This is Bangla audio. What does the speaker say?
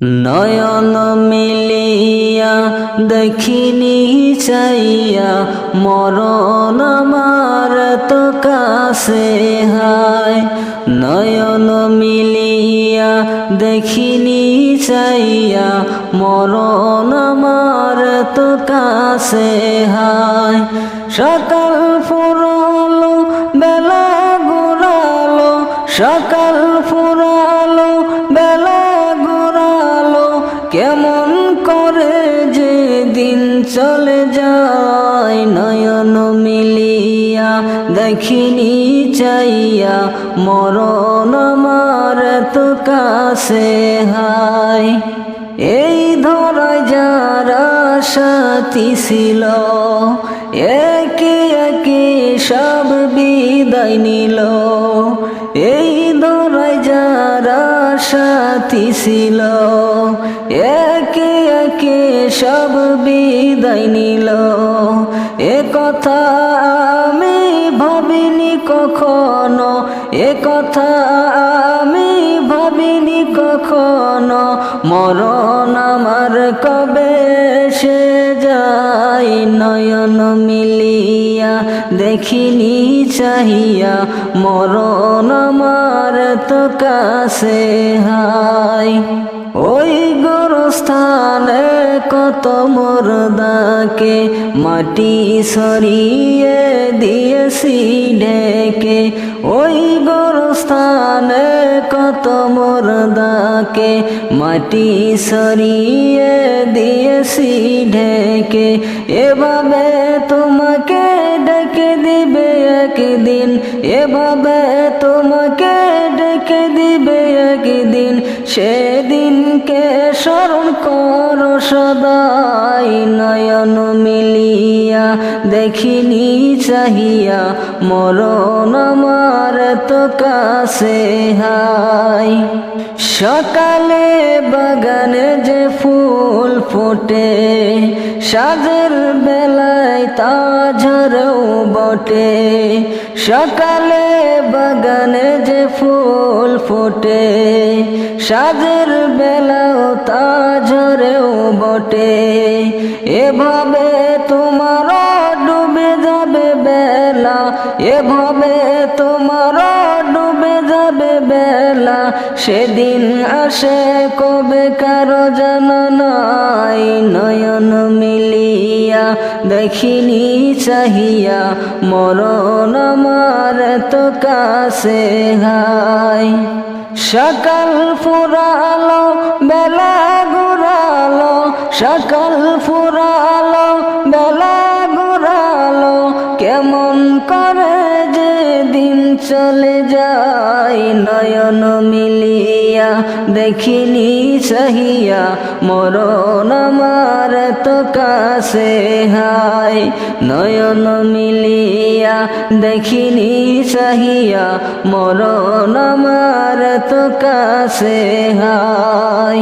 নয়ন মিলিয়া দেখিনি চাইয়া, মরণ আমার তো কাছে হায়। নয়ন মিলিয়া দেখিনি চাইয়া, মরণ আমার তো কাছে হায়। সকাল ফুরলো, বেলা গুড়ালো সকাল ফুরালো চলে যায় নয়ন মিলিয়া, দেখিনি চাইয়া, মরণ আমার তো কাছে এই ধরায় যারা সাথী ছিল, একে একে সব বিদায় নিল। এই ধরায় যারা সাথী ছিল, একে একে সব বিদায় নিল। এ কথা আমি ভাবিনি কখনো, এ কথা আমি ভাবিনি কখনো। মরণ আমার কবে সে যাই নয়ন মিলিয়া দেখিনি চাহিয়া। মরণ আমার তো কাছে হাই ওই গোরস্থানে কত মরদাকে মাটি সরিয়ে দিয়েছি ঢেকে ওই গোরস্থানে কত মরদাকে মাটি সরিয়ে দিয়েছি ঢেকে এভাবে তোমাকে ডেকে দিবে একদিন, এভাবে তোমাকে ডেকে দিবে সেদিনকে স্মরণ কর সদাই নয়ন মিলিয়া, দেখিনি চাহিয়া, মরণ আমার তো কাছে হাই। সকালে বাগানে যে ফুল ফোটে, সাজের বেলায় তা ঝরেও বটে। সকালে বাগানে যে ফুল ফোটে সাজের বেলাও তা ঝরেও বটে। এভাবে তোমার ডুবে যাবে বেলা। এভাবে তোমার ডুবে যাবে বেলা। সেদিন আসে কবে কারও নাই। নয়ন মিলিয়া দেখিনি চাহিয়া। মরণ আমার তো কাছে হাই সকাল ফুরালো, বেলা ঘুরালো, সকাল ফুরালো, বেলা ঘুরালো, কেমন করে যে দিন চলে যায় নয়ন মিলিয়া। দেখিনি সহিয়া মরণ আমার তো কাছে হায়। নয়ন মিলিয়া দেখিনি সহিয়া মরণ আমার তো কাছে হাই